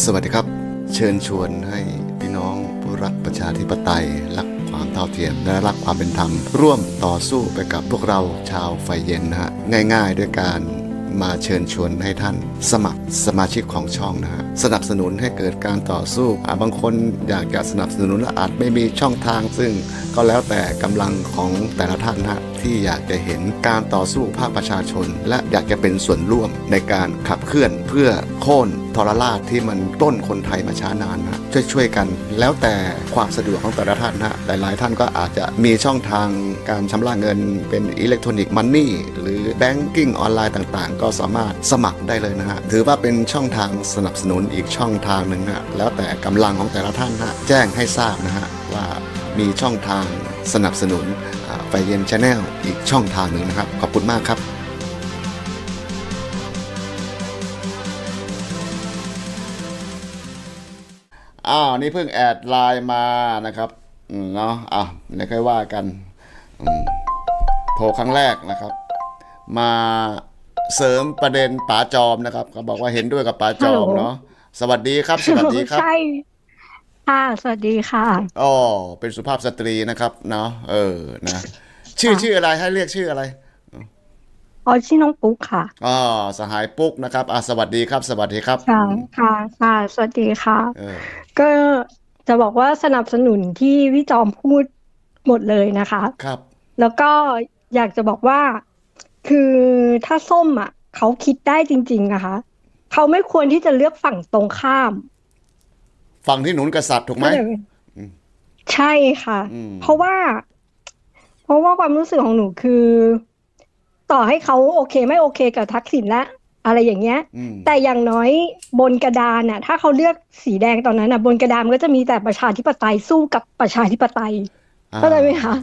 สวัสดีครับ เชิญชวนให้พี่น้องผู้รักประชาธิปไตย รักความเท่าเทียมและรักความเป็นธรรม ร่วมต่อสู้ไปกับพวกเราชาวไฟเย็นนะฮะง่าย ๆ ด้วยการ มาเชิญชวนให้ท่านสมัครสมาชิกของช่องนะฮะสนับสนุนให้เกิดการต่อสู้าบางคนอยากจะสนับสนุนและอาจไม่มีช่องทาง ซึ่งก็แล้วแต่กำลังของแต่ละท่านนะที่อยากจะเห็นการต่อสู้ภาคประชาชน และอยากจะเป็นส่วนร่วมในการขับเคลื่อนเพื่อโค่นทรราชที่มันต้นคนไทยมาช้านานนะช่วยช่วยๆกัน แล้วแต่ความสะดวกของแต่ละท่านนะหลายๆ ท่านก็อาจจะมีช่องทางการชำระเงินเป็นอิเล็กทรอนิกส์มันนี่หรือแบงกิ้งออนไลน์ต่างๆก็สามารถสมัครได้เลยนะฮะถือว่าเป็นช่องทางสนับสนุนอีกช่องทางหนึ่งฮะแล้วแต่กำลังของแต่ละท่านนะแจ้งให้ทราบนะฮะว่ามีช่องทางสนับสนุนไฟเย็นชาแนลอีกช่องทางหนึ่งนะครับ ขอบคุณมากครับอ้าวนี่เพิ่งแอดไลน์มานะครับอืมเนาะอะเดี๋ยวค่อยว่ากันโทรครั้งแรกนะครับ มา เสริมประเด็นป๋าจอมนะครับเขาบอกว่าเห็นด้วยกับป๋าจอมฮัลโหลเนาะสวัสดีครับ สวัสดีครับใช่ค่ะสวัสดีค่ะอ๋อเป็นสุภาพสตรีนะครับเนาะเออนะชื่อค่ะชื่ออะไรให้เรียกชื่ออะไรอ๋อชื่อน้องปุ๊กค่ะอ๋อสหายปุ๊กนะครับอะสวัสดีครับ สวัสดีครับค่ะอืมค่ะค่ะสวัสดีค่ะเออก็จะบอกว่าสนับสนุนที่พี่จอมพูดหมดเลยนะคะ ครับ แล้วก็อยากจะบอกว่า คือถ้าส้มอะเขาคิดได้จริง ๆนะคะเขาไม่ควรที่จะเลือกฝั่งตรงข้าม ฝั่งที่หนุนกษัตริย์ถูกไหมเข้าใจไหมอืมใช่ค่ะอืมเพราะว่า เพราะว่าความรู้สึกของหนูคือ ต่อให้เขาโอเค ไม่โอเคกับทักษิณและอะไรอย่างเงี้ยอืมแต่อย่างน้อยบนกระดานน่ะ ถ้าเขาเลือกสีแดงตอนนั้นน่ะ บนกระดานมันก็จะมีแต่ประชาธิปไตยสู้กับประชาธิปไตยเข้าใจไหมคะ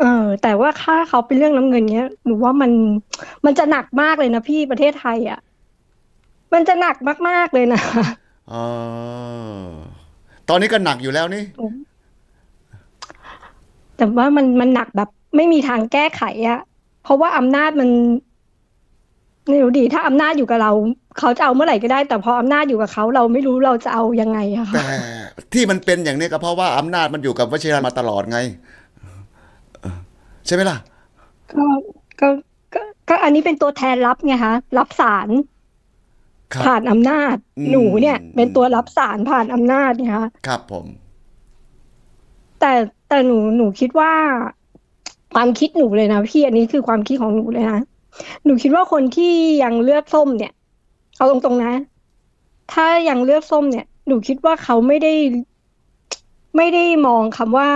เออแต่ว่าถ้าเขาเป็นเรื่องน้ำเงินเนี้ยหนูว่ามันมันจะหนักมากเลยนะพี่ประเทศไทยอะมันจะหนักมากๆเลยนะอ๋อตอนนี้ก็หนักอยู่แล้วนี่ แต่ว่ามันมันหนักแบบ ไม่มีทางแก้ไขอะเพราะว่าอำนาจมันไม่รู้ดี ถ้าอำนาจอยู่กับเรา เขาจะเอาเมื่อไหร่ก็ได้ แต่พออำนาจอยู่กับเขาเราไม่รู้เราจะเอายังไงอะค่ะแต่ที่มันเป็นอย่างนี้ก็เพราะว่าอำนาจมันอยู่กับวชิรานมาตลอดไงเออ ใช่ไหมล่ะ ก็ก็ก็ก็อันนี้เป็นตัวแทนรับไงคะรับสารครับ ผ่านอำนาจ อืม หนูเนี่ย เป็นตัวรับสารผ่านอำนาจเนี่ยคะครับผม แต่แต่หนูหนูคิดว่า ความคิดหนูเลยนะพี่อันนี้คือความคิดของหนูเลยนะหนูคิดว่าคนที่ยังเลือกส้มเนี่ยเอาตรงๆนะ ถ้ายังเลือกส้มเนี่ย หนูคิดว่าเขาไม่ได้ ไม่ได้มองคำว่า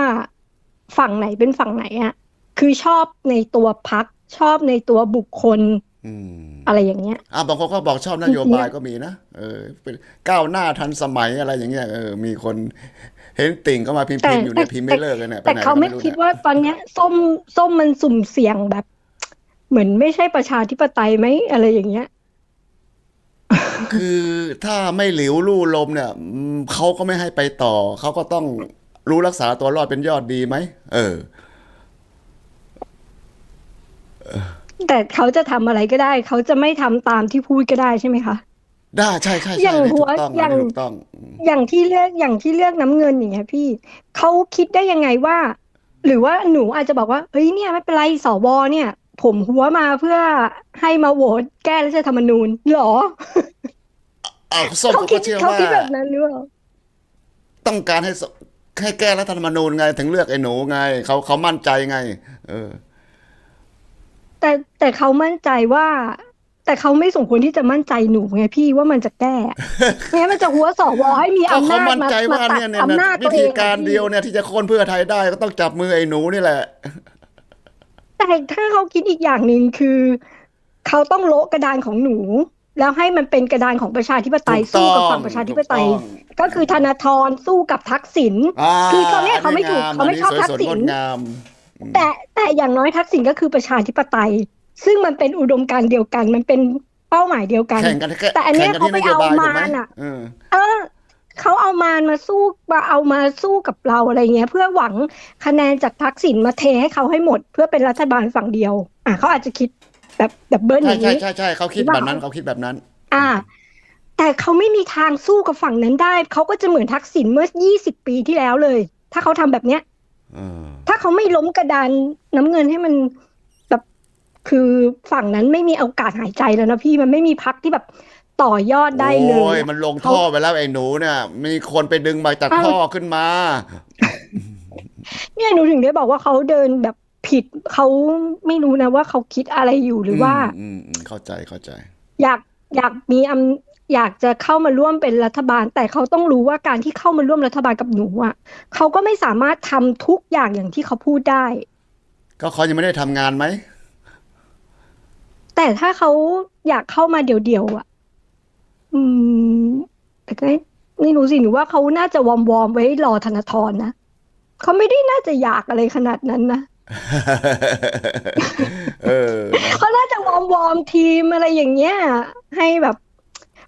ฝั่งไหนเป็นฝั่งไหนอะ คือชอบในตัวพักชอบในตัวบุคคลอืมอะไรอย่างเงี้ยอ่าบางคนก็บอกชอบนโยบายก็มีนะเออเป็นก้าวหน้าทันสมัยอะไรอย่างเงี้ยเออมีคนเห็นติ่งก็มาพิมพ์แต่พิมพ์อยู่ในยพิมพ์ไม่เลิกเลยเนี่ยไปแต่ไหนเขาก็ไม่รู้คิดเนี่ยว่าตอนเนี้ยส้มส้มมันสุ่มเสี่ยงแบบ เหมือนไม่ใช่ประชาธิปไตยไหมอะไรอย่างเงี้ย คือถ้าไม่หลิวลู่ลมเนี่ยอืมเขาก็ไม่ให้ไปต่อเขาก็ต้องรู้รักษาตัวรอดเป็นยอดดีไหมเออ แต่เขาจะทำอะไรก็ได้ เขาจะไม่ทำตามที่พูดก็ได้ใช่ไหมคะได้ใช่ใช่อใช่ย่างนี่หัถูวกต้องอย่างอันนี้ถูกต้องอย่างที่เลือกอย่างที่เลือกน้ำเงินอย่างเงี้ยพี่เขาคิดได้ยังไงว่า หรือว่าหนูอาจจะบอกว่าเฮ้ยเนี่ยไม่เป็นไรสวเนี่ย ผมหัวมาเพื่อให้มาโหวตแก้รัฐธรรมนูญเหรออ่าส้มเขาเขาคิก็ดเชื่อเขาว่าคิดแบบนั้นหรือเปล่าต้องการให้สให้แก้รัฐธรรมนูญไงถึงเลือกไอ้หนูไงเขาเขามั่นใจไง เออ แต่แต่เขามั่นใจว่า แต่เขาไม่สมควรที่จะมั่นใจหนูไงพี่ว่ามันจะแก้งั้นมันจะหัวสวให้มีก็อำเขานาจมั่นมาใจมาว่าตัดเนี่ยเนี่ยอำนาจวิตัวเอธีงการอะพี่เดียวเนี่ยที่จะโค่นเพื่อไทยได้ก็ต้องจับมือไอ้หนูนี่แหละ แต่ถ้าเขาคิดอีกอย่างหนึ่งคือเขาต้องโละกระดานของหนู แล้วให้มันเป็นกระดานของประชาธิปไตยถูกต้องสู้กับฝั่งประชาธิปไตยถูกต้องก็คือธนาธรสู้กับทักษิณอ่าคือตอนเนี้ยเขาไม่ถูกนนี้เขาไม่งชอบนนี้ทักสวยษิๆณงดงาม แต่แต่อย่างน้อยทักษิณก็คือประชาธิปไตย ซึ่งมันเป็นอุดมการณ์เดียวกัน มันเป็นเป้าหมายเดียวกันแข่งกันค่แต่อันเนี้ยแข่งกัเขาไปที่นโยบยเอาถูกไหมารน่ะเออเออเขาเอามารมาสู้มาเอามาสู้กับเราอะไรเงี้ย เพื่อหวังคะแนนจากทักษิณมาเทให้เขาให้หมด เพื่อเป็นรัฐบาลฝั่งเดียว อะเขาอาจจะคิดแบบดับเบิลอใช่ย่างใช่นี้ใช่ใช่เขาคิดหรือแบเปล่าบนั้นเขาคิดแบบนั้น อ่า แต่เขาไม่มีทางสู้กับฝั่งนั้นได้ เขาก็จะเหมือนทักษิณเมื่อ 20 ปีที่แล้วเลย ถ้าเขาทำแบบเนี้ยเออ ถ้าเขาไม่ล้มกระดานน้ำเงินให้มันแบบคือฝั่งนั้นไม่มีโอกาสหายใจแล้วนะพี่มันไม่มีพักที่แบบต่อยอดได้เลโอ้ยยมันลงท่อไปแล้วไอ้หนูเนี่ย มีคนไปดึงมาจากอ้าวท่อขึ้นมา เนี่ยหนูถึงได้บอกว่าเขาเดินแบบผิดเขาไม่รู้นะว่าเขาคิดอะไรอยู่หรือว่าอืมอืมเข้าใจเข้าใจ อยากอยากมี อำอยากจะเข้ามาร่วมเป็นรัฐบาล แต่เขาต้องรู้ว่าการที่เข้ามาร่วมรัฐบาลกับหนูอะเขาก็ไม่สามารถทำทุกอย่างอย่างที่เขาพูดได้ ก็เขายังไม่ได้ทำงานไหม แต่ถ้าเขาอยากเข้ามาเดี่ยวๆอะ อืมแต่ก็ไม่รู้สิหนูว่าเขาน่าจะวอร์มวอร์มไว้รอธนาธรนะเขาไม่ได้น่าจะอยากอะไรขนาดนั้นนะเออนะเขาน่าจะวอร์มวอร์มทีมอะไรอย่างเงี้ย ให้แบบเพ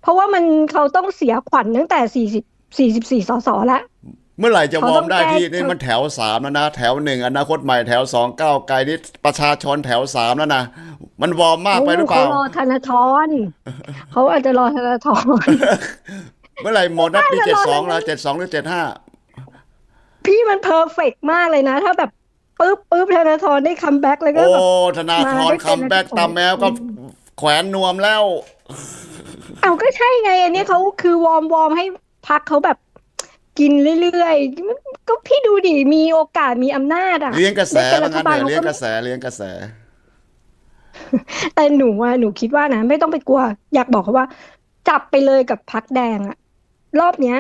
ราะว่ามันเขาต้องเสียขวัญตั้งแต่สี่สิบสี่สิบสี่สสแล้วเมื่อไหร่จะวเขาอต้ร์อมงได้แก้ที่นี่มันแถวสามแล้วนะ แถวหนึ่งอนาคตใหม่แถวสองเก้าวไกลนี่ประชาชนแถวสามแล้วนะ มันวอร์มมากไปหรือเปล่าเขารอธนาธรเขาอาจจะรอธนาธรเมื่อไหร่หมดนัดปีน่าเจ็จะดรอสองได้แล้วเจ็ดสองหรือเจ็ดห้าพี่มันเพอร์เฟกมากเลยนะ ถ้าแบบปุ๊บปุ๊บธนาธรได้คัมแบ็กแล้วก็โอ้แบบธนาธมารได้เป็นคัมแบ็กอันดับตามแมวก็แขวนนวมแล้ว เอาก็ใช่ไง อันนี้เขาคือวอร์มวอร์มให้พักเขาแบบกินเรื่อยๆก็พี่ดูดิมีโอกาสมีอำนาจอะเลี้ยงกระแสได้เป็นว่ารัฐงั้นบาลเถอะเขาเลี้ยงก็กระแสเลี้ยงกระแส แต่หนูว่าหนูคิดว่านะไม่ต้องไปกลัว อยากบอกเขาว่า จับไปเลยกับพักแดงอะรอบเนี้ย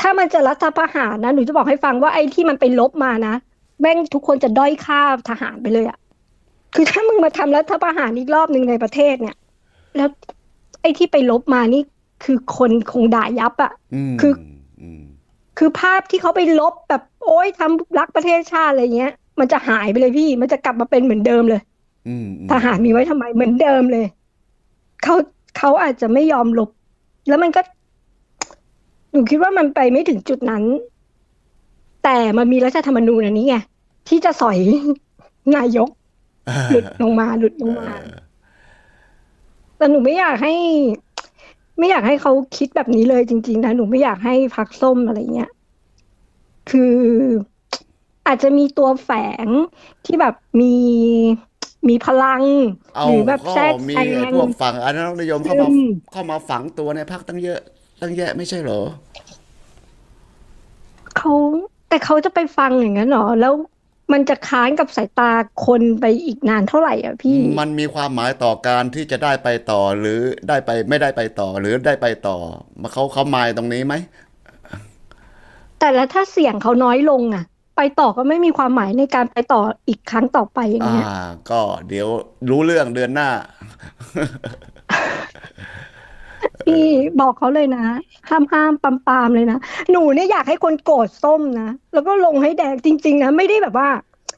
ถ้ามันจะรัฐประหารนะหนูจะบอกให้ฟังว่าไอ้ที่มันไปลบมานะแม่งทุกคนจะด้อยค่าทหารไปเลยอะคือถ้ามึงมาทำรัฐประหารอีกรอบหนึ่งในประเทศเนี่ย แล้ว ไอ้ที่ไปลบมานี่คือคนคงด่ายับอะอืมคืออืมคือภาพที่เขาไปลบแบบ โอ๊ยทำรักประเทศชาติอะไรเงี้ย มันจะหายไปเลยพี่ มันจะกลับมาเป็นเหมือนเดิมเลยอืมอืมทหารมีไว้ทำไมเหมือนเดิมเลยเขาเขาอาจจะไม่ยอมลบ แล้วมันก็หนูคิดว่ามันไปไม่ถึงจุดนั้น แต่มันมีรัฐธรรมนูญอันนี้ไงที่จะสอยนายก หลุดลงมาหลุดลงมา แต่หนูไม่อยากให้ ไม่อยากให้เขาคิดแบบนี้เลยจริง ๆ นะหนูไม่อยากให้พักส้มอะไรเงี้ยคืออาจจะมีตัวแฝงที่แบบมีมีพลัง เอาหรือแบบก็แทรกมีแซไอ้งพวกฝั่งอนุรักษ์นิยมเข้ามาอืม เข้ามาฝังตัวในพักตั้งเยอะ ตั้งแยะไม่ใช่เหรอ เขาแต่เขาจะไปฟังอย่างนั้นเหรอ แล้ว มันจะค้านกับสายตาคนไปอีกนานเท่าไหร่อะพี่ มันมีความหมายต่อการที่จะได้ไปต่อหรือได้ไปไม่ได้ไปต่อหรือได้ไปต่อมาเขาเขาหมายตรงนี้ไหม แต่แล้วถ้าเสียงเขาน้อยลงอะ ไปต่อก็ไม่มีความหมายในการไปต่ออีกครั้งต่อไปอย่างอ่า เงี้ย ก็เดี๋ยวรู้เรื่องเดือนหน้า พี่บอกเขาเลยนะห้ามห้ามปามปามเลยนะหนูเนี่ยอยากให้คนโกรธส้มนะแล้วก็ลงให้แดงจริง ๆ นะไม่ได้แบบว่า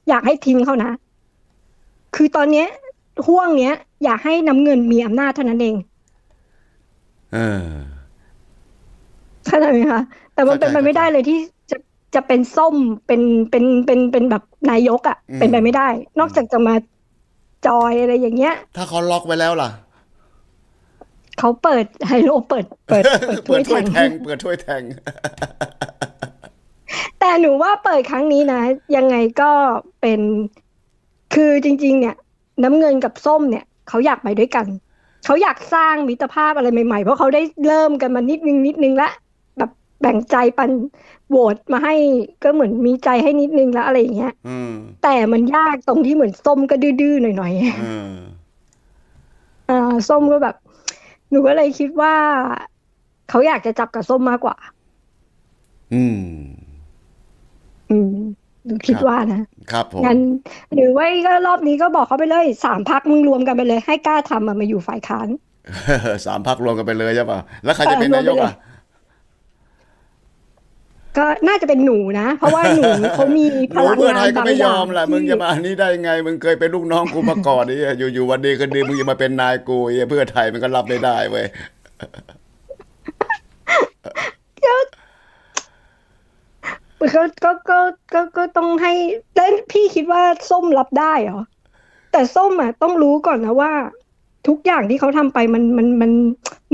อยากให้ทิ้งเขานะ คือตอนเนี้ยห่วงเนี้ย อยากให้น้ำเงินมีอำนาจเท่านั้นเองเออเข้าใจไหมคะแต่มันเป็นไปเข้าใจไม่ได้เลยที่จะจะเป็นส้มเป็นเป็นเป็นเป็นแบบนายกอะ่ะอืมเป็นไปไม่ได้ นอกจากจะมาจอยอะไรอย่างเงี้ย ถ้าเขาล็อกไว้แล้วล่ะ เขาเปิดไฮโลเปิด เปิดเปิดเปิถ้วดยถ้วยแทแทงงเปิดถ้วยแทง แต่หนูว่าเปิดครั้งนี้นะ ยังไงก็เป็นคือจริง ๆ เนี่ย น้ำเงินกับส้มเนี่ยเขาอยากไปด้วยกันเขาอยากสร้างมิตรภาพอะไรใหม่ๆ เพราะเขาได้เริ่มกันมานิดนึงนิดนึงละแบบแบ่งใจปันโหวตมาให้ก็เหมือนมีใจให้นิดนึงแล้วอะไรอย่างเงี้ยอืมแต่มันยากตรงที่เหมือนส้มก็ดื้อๆหน่อยเออๆอ่าส้มก็แบบห นูก็เลยคิดว่า เขาอยากจะจับกับส้มมากกว่า อืม อืมหนูคิดครับว่านะครับผมงั้นหรือว่าก็รอบนี้ก็บอกเขาไปเลยสามพักมึงรวมกันไปเลย ให้กล้าทำอะมาอยู่ฝ่ายค้านสามพักรวมกันไปเลยใช่ป่ะแล้วใครจะเป็นเออรวมนายกไปเลยอะ ก็น่าจะเป็นหนูนะ เพราะว่าหนูเขามีหพนูลังเพื่องาไทนยก็บางไม่อยย่าองมล่ะมึงที่จะมาอันนี้ได้ไง มึงเคยเป็นลูกน้องกูมาก่อนนี่อยู่อยู่วันดีคืนดีมึงจะมาเป็นนายกูไอ้เพื่อไทยมันก็รับไม่ได้เว้ยก็ก็ก็ก็ก็ต้องให้แล้วพี่คิดว่าส้มรับได้เหรอแต่ส้มอะต้องรู้ก่อนนะว่า ทุกอย่างที่เขาทำไปมันมันมัน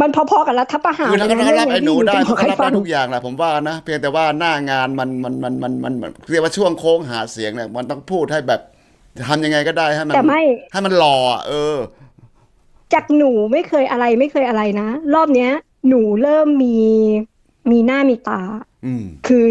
มันพอๆกับรัฐประหารคือถ้าเขาเลยะรับไอ้หนูได้ม่เขาใครรับฟัได้งทุกอย่างแหละผมว่านะ เพียงแต่ว่าหน้างานมันมันมันมันมันมันเรียกว่าช่วงโค้งหาเสียงเนี่ยมันต้องพูดให้แบบทำยังไงก็ได้ให้มันแต่ไม่ให้มันหล่ออะเออ จากหนูไม่เคยอะไรไม่เคยอะไรนะ รอบเนี้ย หนูเริ่มมีมีหน้ามีตา อืมคือ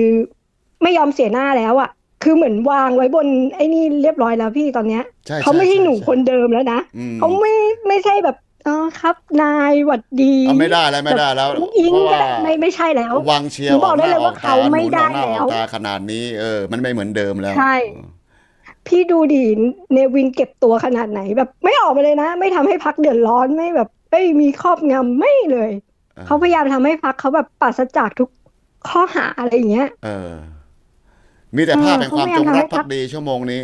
ไม่ยอมเสียหน้าแล้วอะ คือเหมือนวางไว้บนไอ้นี่เรียบร้อยแล้วพี่ตอนเนี้ยใช่เขาไม่ใช่ใช่หนูใช่คนเดิมแล้วนะอืม เขาไม่ไม่ใช่แบบอ๋อครับนายหวัดดีเอาไม่ได้แล้วไม่ได้แล้วแบบอิงเพราะก็ว่าได้ไม่ไม่ใช่แล้ว วังเชียหนูร์บอกได้เลยว่าเขาไม่ได้หนูออกหน้าแล้วออกตาขนาดนี้ เออ มันไม่เหมือนเดิมแล้วใช่ พี่ดูดิเนวินเก็บตัวขนาดไหนแบบ ไม่ออกมาเลยนะ ไม่ทำให้พักเดือดร้อนไม่แบบไม่มีครอบงำไม่เลยเออเขาพยายามทำให้พักเขาแบบปราศจากทุกข้อหาอะไรอย่างเงี้ย เออ มีแต่ภาพเออแห่งความเขาจพยายามงรักทำให้ภักดีชั่วโมงนี้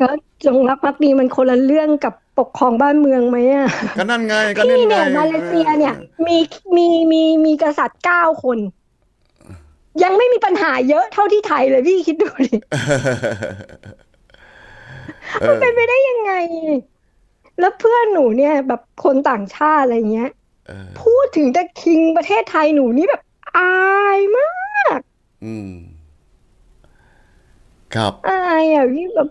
ก็จงรักภักดีมันคนละเรื่องกับปกครองบ้านเมืองไหมอะก็นั่นไงก็นั่นพี่ไงเนี่ยมาเลเซียเนี่ย มีมีมีมีกษัตริย์เก้าคน ยังไม่มีปัญหาเยอะเท่าที่ไทยเลยพี่คิดดูดิเออเป็นไปได้ยังไง แล้วเพื่อนหนูเนี่ย แบบคนต่างชาติอะไรเงี้ยเออพูดถึงแต่คิงประเทศไทยหนูนี่แบบ อายมาก อืม ครับ อายอะพี่แบบ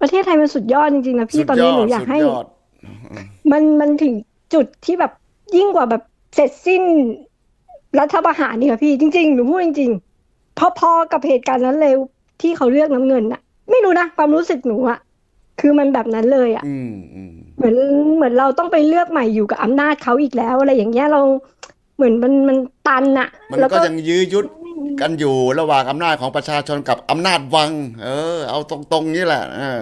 ประเทศไทยมันสุดยอดจริงๆนะพี่สุดตอนยนี้อหนูดอยากสุดให้ยอดมันมันถึงจุดที่แบบยิ่งกว่าแบบเสร็จสิ้นรัฐประหารนี่ค่ะพี่ จริงๆหนูพูดจริงๆพอๆกับเหตุการณ์นั้นเลยที่เขาเลือกน้ำเงินอะไม่รู้นะความรู้สึกหนูอะคือมันแบบนั้นเลยอะอืมอืมเหมือนเหมือนเราต้องไปเลือกใหม่อยู่กับอำนาจเขาอีกแล้วอะไรอย่างเงี้ยเรา เหมือนมันมันตันอะมันแล้วก็ยังยื้อยุดกันอยู่ระหว่างอำนาจของประชาชนกับอำนาจวัง เออ เอาตรงๆนี้แหละเออ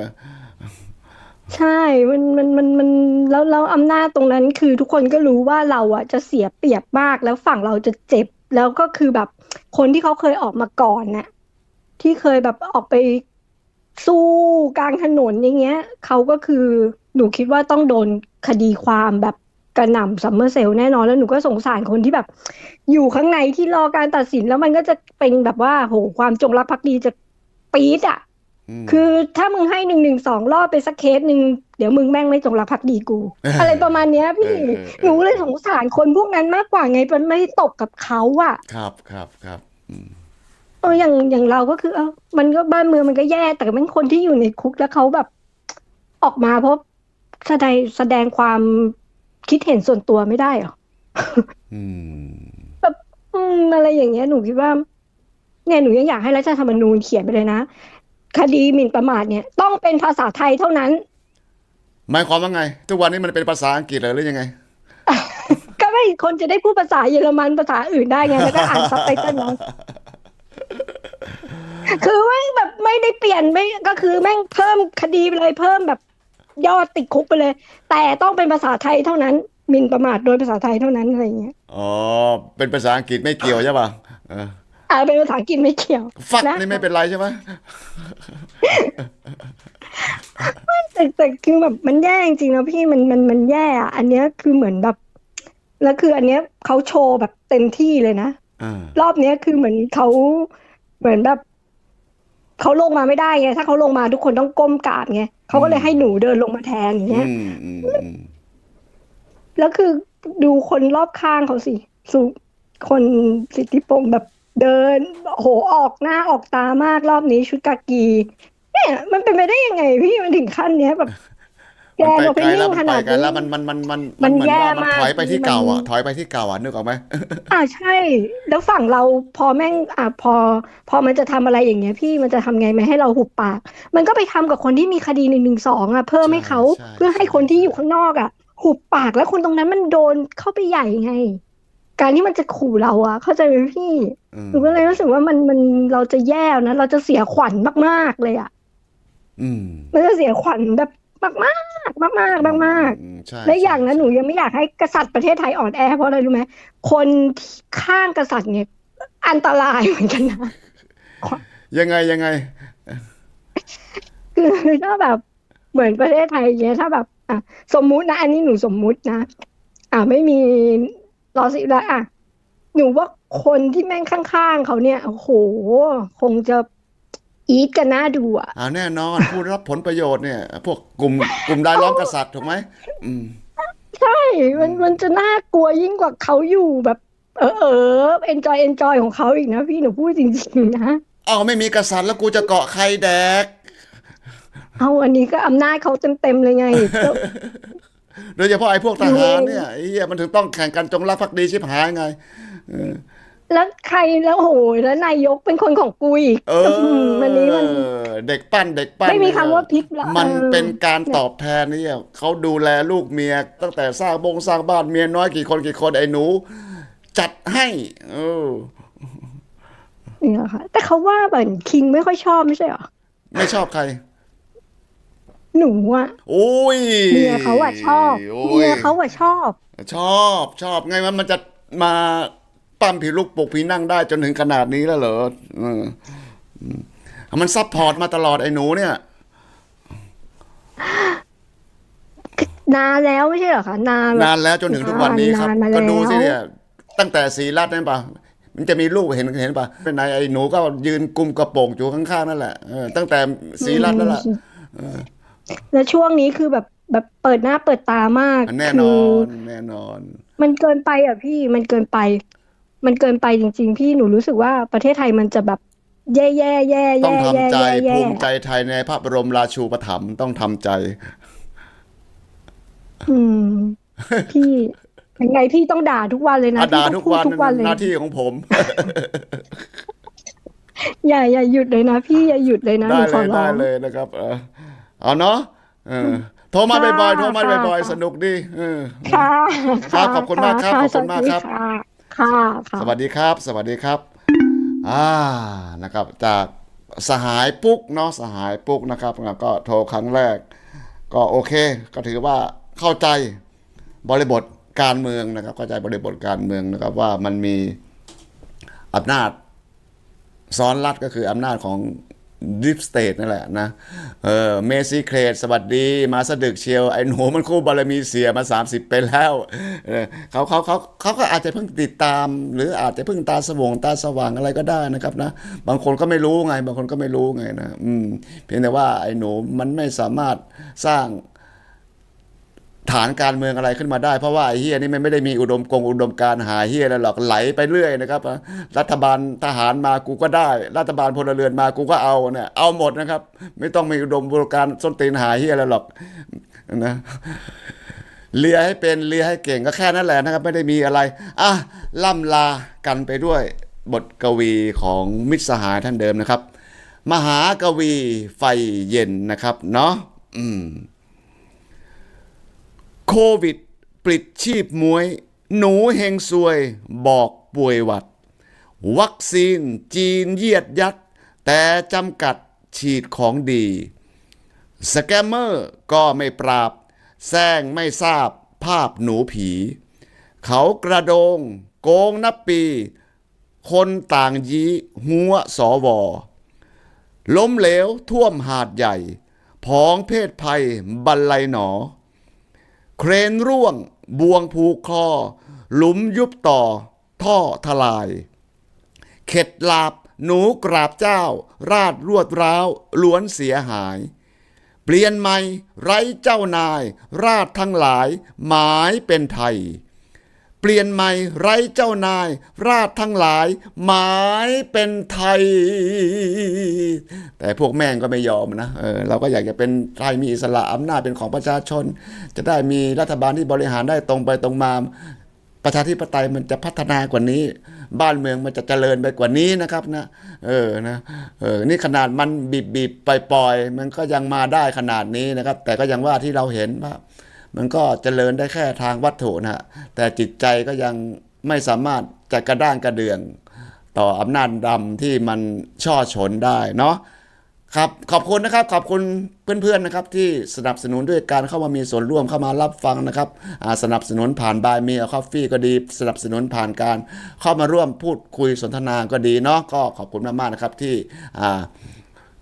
ใช่มันมันมันมันแล้วแล้วอำนาจตรงนั้นคือทุกคนก็รู้ว่าเราอะจะเสียเปรียบมากแล้วฝั่งเราจะเจ็บ แล้วก็คือแบบคนที่เขาเคยออกมาก่อนน่ะที่เคยแบบออกไปสู้กลางถนนอย่างเงี้ยเขาก็คือหนูคิดว่าต้องโดนคดีความแบบ กระหน่ำซัมเมอร์เซลล์แน่นอนแล้วหนูก็สงสารคนที่แบบ อยู่ข้างในที่รอการตัดสินแล้วมันก็จะเป็นแบบว่าโหความจงรักภักดีจะปี๊ดอะมคือถ้ามึงให้หนึ่งหนึ่งสองรอบไปสักเคสหนึ่งเดี๋ยวมึงแม่งไม่จงรักภักดีกู อะไรประมาณเนี้ยพี่เออเออเออหนูเลยสงสารคนพวกนั้นมากกว่าไงมันไม่ตกกับเขาอะครับครับครับอืมเอออย่างอย่างเราก็คือเออมันก็บ้านเมืองมันก็แย่ แต่เป็นคนที่อยู่ในคุกแล้วเขาแบบ ออกมาเพราะแสดงแสดงความ คิดเห็นส่วนตัวไม่ได้เหรออืมอืมอะไรอย่างเงี้ยหนูคิดว่า เนี่ยหนูยังอยากให้รัฐธรรมนูญเขียนไปเลยนะ คดีหมิ่นประมาทเนี่ย ต้องเป็นภาษาไทยเท่านั้น หมายความว่าไง ทุกวันนี้มันเป็นภาษาอังกฤษเหรอหรือยังไง ก็ไม่คนจะได้พูดภาษาเยอรมันภาษาอื่นได้ไงแล้วก็อ่านซับไตเติลเอาคือแม่งแบบไม่ได้เปลี่ยนไม่ก็คือแม่งเพิ่มคดีไปเลยเพิ่มแบบ ยอดติดคุกไปเลย แต่ต้องเป็นภาษาไทยเท่านั้นหมิ่นประมาทโดยภาษาไทยเท่านั้นอะไรอย่างเงี้ยอ๋อเป็นภาษาอังกฤษไม่เกี่ยวใช่ป่ะเอออ่าเป็นภาษาอังกฤษไม่เกี่ยวฟักนะนี่ไม่เป็นไรใช่ไหมแต่แต่คือแบบมันแย่จริงๆนะพี่มันมันมันแย่อะอันเนี้ยคือเหมือนแบบแล้วคืออันเนี้ยเขาโชว์แบบเต็มที่เลยนะอ่ารอบเนี้ยคือเหมือนเขาเหมือนแบบเขาลงมาไม่ได้ไงถ้าเขาลงมาทุกคนต้องก้มกราบไง เขาก็เลยให้หนูเดินลงมาแทนอย่างเงี้ยอืมอืมอืมแล้วคือดูคนรอบข้างเขาสิสุคนสิทธิพงศ์แบบเดินโหออกหน้าออกตามากรอบนี้ชุดกากีเนี่ยมันเป็นไปได้ยังไงพี่มันถึงขั้นเนี้ยแบบ แกมันเราไปไปไกลแล้วนิ่งมันขไปนาดไกลนี้แล้วมันมันมันมันมันเหมือนแย่ว่ามันมากถอยไปที่เก่าอะมันถอยไปที่เก่าอะนึกออกไหมอ่าใช่ แล้วฝั่งเราพอแม่งอ่าพอ พอมันจะทำอะไรอย่างเงี้ย พี่มันจะทำไงไม่ให้เราหุบปาก มันก็ไปทำกับคนที่มีคดีหนึ่งหนึ่งสองอะเพิ่มให้เขาใช่เพื่อให้คนที่อยู่ข้างนอกอะ หุบปากแล้วคนตรงนั้นมันโดนเข้าไปใหญ่ไง การที่มันจะขู่เราอะ เข้าใจไหมพี่อืมหนูก็เลยรู้สึกว่ามันมันเราจะแย่นะเราจะเสียขวัญมากๆเลยอะอืมมันจะเสียขวัญแบบมากๆ มากๆมากๆอืมใช่และอย่างนั้นใช่หนูยังไม่อยากให้กษัตริย์ประเทศไทยอ่อนแอเพราะอะไรรู้ไหมคนที่ข้างกษัตริย์เนี่ย อันตรายเหมือนกันนะยังไงยังไง คือถ้าแบบเหมือนประเทศไทยอย่างเงี้ยถ้าแบบอะสมมุตินะ อันนี้หนูสมมุตินะ อะไม่มีรอสิแล้วอะหนูว่าคนที่แม่งข้างๆเขาเนี่ยโอ้โห คงจะ อีทกันน่าดูอะอ่าแน่นอนผู้รับผลประโยชน์เนี่ย พวกกลุ่มกลุ่มรายล้อมกษัตริย์ถูกไหมอืมใช่ มันมันจะน่ากลัวยิ่งกว่าเขาอยู่แบบ เออเออ enjoy enjoy ของเขาอีกนะพี่หนูพูดจริงๆนะเอาไม่มีกษัตริย์แล้วกูจะเกาะใครแดก เอาอันนี้ก็อำนาจเขาเต็มๆเลยไง โดยเฉพาะไอ้พวกทหารเนี่ยไอ้เหี้ยมันถึงต้องแข่งกันจงรักภักดีชิบหายไง แล้วใครแล้วโหยแล้วนายกเป็นคนของกูอีกเออมวันนี้มันเด็กปั้นเด็กปั้นไม่มีเนี่ยคำว่าพลิกละมันเออเป็นการตอบแทนเนี่ยเขาดูแลลูกเมีย ตั้งแต่สร้างบงสร้างบ้านเมียน้อยกี่คนกี่คนไอ้หนู จัดให้เออเนี่ยค่ะ แต่เขาว่าแบบคิงไม่ค่อยชอบไม่ใช่เหรอไม่ชอบใครหนูอะโอ้ยเมียเขาอะชอบโอ้เมียเขาอะชอบ ชอบชอบไงมันมันจะมา ปั้มผีลูกปลุกผีนั่งได้จนถึงขนาดนี้แล้วเหรอเอออืมมันซัพพอร์ตมาตลอดไอ้หนูเนี่ยนานแล้วไม่ใช่เหรอคะนานแบบนานแล้วจนถึงทุกวันนี้ครับนานมาก็ดูแล้วสิเนี่ย ตั้งแต่สีรัตน์นั่นปะมันจะมีลูกเห็นเห็นปะเป็นนายไอ้หนูก็ยืนกุมกระโปรงอยู่ข้างๆนั่นแหละเออตั้งแต่สีรัตน์นั่นแหละแล้วช่วงนี้คือแบบแบบเปิดหน้าเปิดตามาก แน่นคืออนแน่นอน มันเกินไปอะพี่มันเกินไป มันเกินไปจริง ๆ พี่หนูรู้สึกว่าประเทศไทยมันจะแบบแย่แย่แย่ต้องแย่ทำแย่ใจแย่แย่ภูมิใจไทยในพระบรมราชูปถัมภ์ต้องทำใจ อืม พี่ยังไงพี่ต้องด่าทุกวันเลยนะอาพี่ด่าต้ทุองกพูดวันทุกวันเลยหน้าที่ของผม อย่าอย่าหยุดเลยนะพี่อย่าหยุดเลยนะหได้นูขเลอยร้ได้องเลยนะครับ เออเอาเนาะเออโทรมาค่ะบ่อยๆโทรมาค่ะบ่อยๆค่ะสนุกดีเออค่ะครับขอบคุณมากครับะขอบคุณมากครับสวัสดี ค่ะค่ะสวัสดีครับ สวัสดีครับ อ่า นะครับ จากสหายปุ๊กเนาะ สหายปุ๊กนะครับก็โทรครั้งแรก ก็โอเค ก็ถือว่าเข้าใจบริบทการเมืองนะครับ เข้าใจบริบทการเมืองนะครับว่ามันมีอำนาจซ้อนรัฐก็คืออำนาจของ ดิฟสเตทนั่นแหละนะเออเมซี่เครดสวัสดี มาสะดึกเชียวไอ้หนูมันคู่บารมีเสียมา 30 ไปแล้วเเขาเขาเขาเขาก็อาจจะเพิ่งติดตาม หรืออาจจะเพิ่งตาสว่างตาสว่างอะไรก็ได้นะครับนะ บางคนก็ไม่รู้ไง บางคนก็ไม่รู้ไงนะอืมเพียงแต่ว่าไอ้หนูมันไม่สามารถสร้าง ฐานการเมืองอะไรขึ้นมาได้ เพราะว่าไอ้เฮียนี่มันไม่ได้มีอุดมกงอุดมการหาเฮียอะไรหรอกไหลไปเรื่อยนะครับ รัฐบาลทหารมากูก็ได้ รัฐบาลพลเรือนมากูก็เอาเนี่ยเอาหมดนะครับ ไม่ต้องมีอุดมการส้นตีนหาเฮียอะไรหรอกนะเลียให้เป็นเลียให้เก่งก็แค่นั้นแหละนะครับ ไม่ได้มีอะไรอะล่ำลากันไปด้วยบทกวีของมิตรสหายท่านเดิมนะครับ มหากวีไฟเย็นนะครับ เนาะอืม โควิด ปลิดชีพมวย หนูเฮงซวย บอกป่วยหวัด วัคซีนจีนเยียดยัด แต่จำกัดฉีดของดี สแกมเมอร์ก็ไม่ปราบแซงไม่ทราบภาพหนูผี เขากระโดง โกงนับปี คนต่างยีหัวสอวอล้มเหลวท่วมหาดใหญ่พองเพศภัยบันไลหนอ เครนร่วง บวงผูกคอ หลุมยุบต่อ ท่อทลาย เข็ดลาบ หนูกราบเจ้า ราดรวดร้าวล้วนเสียหาย เปลี่ยนใหม่ ไร้เจ้านาย ราดทั้งหลาย หมายเป็นไทย เปลี่ยนใหม่ไร้เจ้านาย ราชทั้งหลาย หมายเป็นไทย แต่พวกแม่งก็ไม่ยอมนะเออเราก็อยากจะเป็นไทยมีอิสระอำนาจเป็นของประชาชน จะได้มีรัฐบาลที่บริหารได้ตรงไปตรงมาประชาธิปไตยมันจะพัฒนากว่านี้ บ้านเมืองมันจะเจริญไปกว่านี้นะครับนะเออนะเออนี่ขนาดมันบีบบีบปล่อยปล่อยๆมันก็ยังมาได้ขนาดนี้นะครับ แต่ก็ยังว่าที่เราเห็นว่า มันก็เจริญได้แค่ทางวัตถุนะฮะแต่จิตใจก็ยังไม่สามารถจะกระด้างกระเดือง ต่ออำนาจดำที่มันช่อฉนได้เนาะครับขอบคุณนะครับขอบคุณเพื่อนๆนะครับที่สนับสนุนด้วยการเข้ามามีส่วนร่วมเข้ามารับฟังนะครับสนับสนุนผ่านบายมีคอฟฟี่ก็ดี สนับสนุนผ่านการเข้ามาร่วมพูดคุยสนทนาก็ดีเนาะก็ขอบคุณมากๆนะครับที่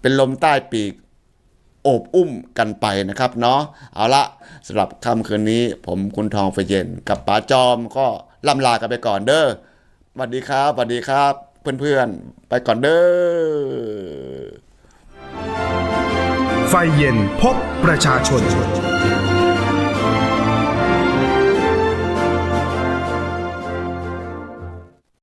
เป็นลมใต้ปีก โอบอุ้มกันไปนะครับเนาะเอาละสำหรับค่ำคืนนี้ผมคุณทองไฟเย็น กับป๋าจอมก็ล่ำลากันไปก่อนเด้อสวัสดีครับสวัสดีครับ เพื่อนๆ ไปก่อนเด้อไฟเย็นพบประชาชน